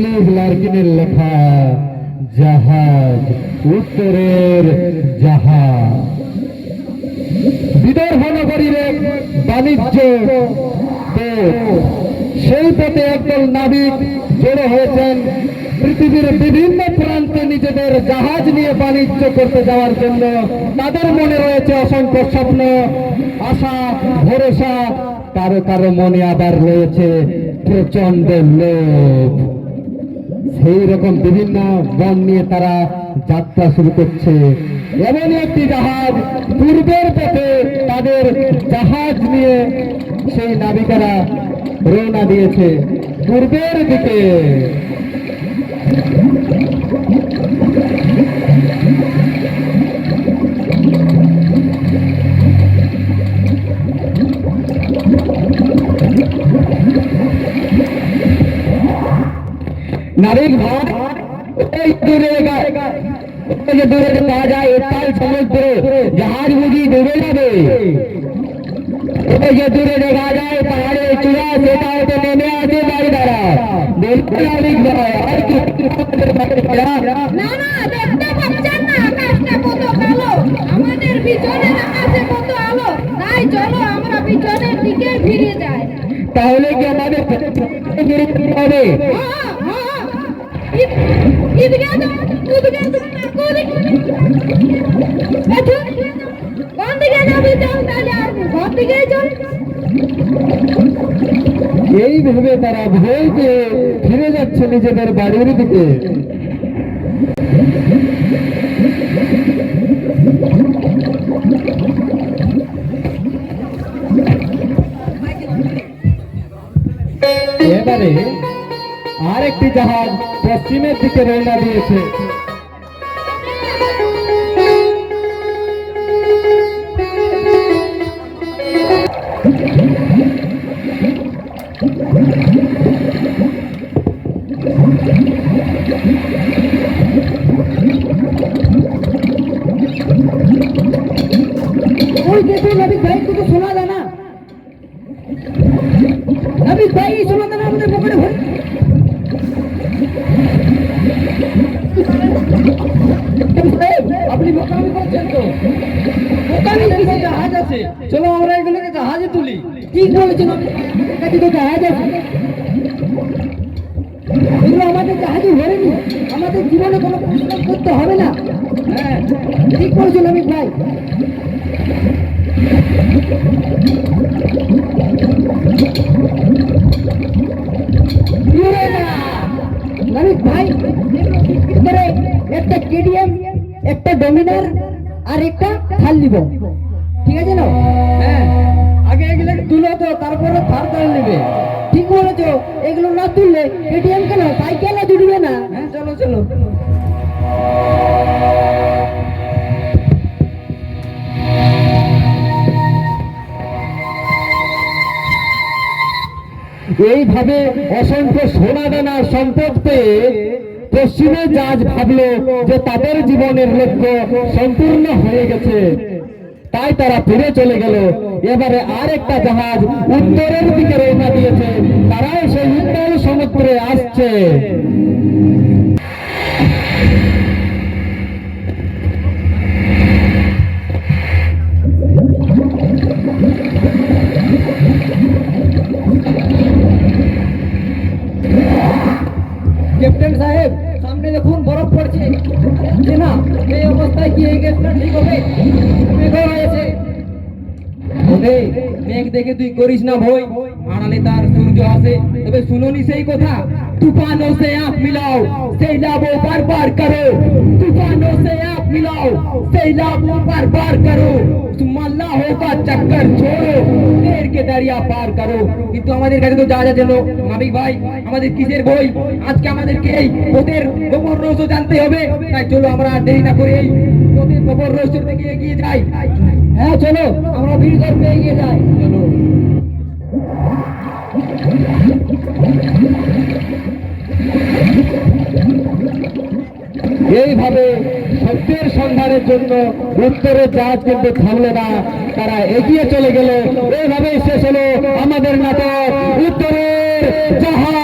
Philip লার্কিনের লেখা জাহাজ, উত্তরের জাহাজ। বিদর্ভ নগরীর এক বাণিজ্য সেই পথে একদল নাবিক জড়ো হয়েছেন পৃথিবীর বিভিন্ন প্রান্তে নিজেদের জাহাজ নিয়ে বাণিজ্য করতে যাওয়ার জন্য। তাদের মনে রয়েছে অসংখ্য স্বপ্ন, আশা, ভরসা। কারও কারও মনে আবার রয়েছে প্রচণ্ড লোভ। সেই রকম বিভিন্ন বন নিয়ে তারা যাত্রা শুরু করছে। এমনই একটি জাহাজ পূর্বের পথে তাদের জাহাজ নিয়ে সেই নাবিকারা রওনা দিয়েছে। পূর্বের দিকে নাবিক ভাই ওই দূরে যে দূরে পাওয়া যায় উত্তাল সমুদ্রে জাহাজ বুঝি ডুবে যাবে। ওই যে দূরে দেখা যায় পাহাড়ের চূড়া সেটা হয়তো নেমে আছে বাড়ি দ্বারা। বলুন নাবিক ভাই আর কি না না দেখতে পাচ্ছেন না আকাশটা কত কালো। আমাদের পিছনে আকাশে কত আলো। তাই চলো আমরা পিছনের দিকে ফিরে যাই। তাহলে কি আমাদের হবে? হ্যাঁ, হ্যাঁ। ইদ- ঈদগাহ যাও, ঈদগাহ যাও, কোদিকে? আচ্ছা, কোন দিকে যাবি যাও তাহলে আর কোন দিকে যাও এই ভেবে তারা ভয় পেয়ে ফিরে যাচ্ছে নিজেদের বাড়ির দিকে একটি জাহাজ পশ্চিমের দিকে রওনা দিয়েছে। ওই দেখো নবীর ভাই, কিন্তু শোনা যায় না। নবীর ভাই শোনা যায় না, আমাদের পকেটে ভরে নবী আপনি বোকামি করছেন তো কিসে জাহাজ আছে চলো আমরা এগুলোকে জাহাজে তুলি ঠিক বলেছেন আপনি তো এগুলো আমাদের জাহাজে ভরেনি আমাদের জীবনে কোনো করতে হবে না ঠিক বলেছেন আমি ভাই নামিক ভাই একটা কেডিএম একটা আর একটা নিব ঠিক আছে না? হ্যাঁ। আগে এগুলো তুলো তো তারপরে থার নেবে। ঠিক বলেছ? এগুলো না তুললে কেটিএম কেন? জুড়বে না? হ্যাঁ চলো চলো। এইভাবে অসংখ্য সোনা দানা সম্পদ পেয়ে পশ্চিমে জাজ ভাবলো যে তাদের জীবনের লক্ষ্য সম্পূর্ণ হয়ে গেছে, তাই তারা ফিরে চলে গেল। এবারে আর একটা জাহাজ উত্তরের দিকে রওনা দিয়েছে, তারাও সেই উত্তর সমুদ্রে আসছে। থাকছে না, এই অবস্থায় কি দেখে তুই করিস না ভয়। আড়ালে তার সূর্য আসে তবে শুনুনি সেই কথা? তুফানো সে আপ মিলাও, সেই লাভো বারবার করো। তুফানো সে আপ মিলাও, সেই যাব বার বার করো। তুম আল্লাহ হোগা চক্কর ছোড়ো। আমাদেরকে দাঁড়িয়া পার করো। কিন্তু আমাদের কাছে তো যা যা দিল মাবিক ভাই, আমাদের কিসের বই? আজকে আমাদেরকে এই ওদের গোবর রহস্য জানতে হবে। তাই চলো আমরা আর দেরি না করে এই ওদের গোবর রস দিকে এগিয়ে যাই। হ্যাঁ চলো, আমরা ভিড় গর্বে এগিয়ে যাই। চলো। এইভাবে সত্যের সন্ধানের জন্য উত্তরের জাহাজ কিন্তু থামলে না। তারা এগিয়ে চলে গেল। এইভাবেই শেষ হলো আমাদের নাটক। উত্তরের জাহাজ।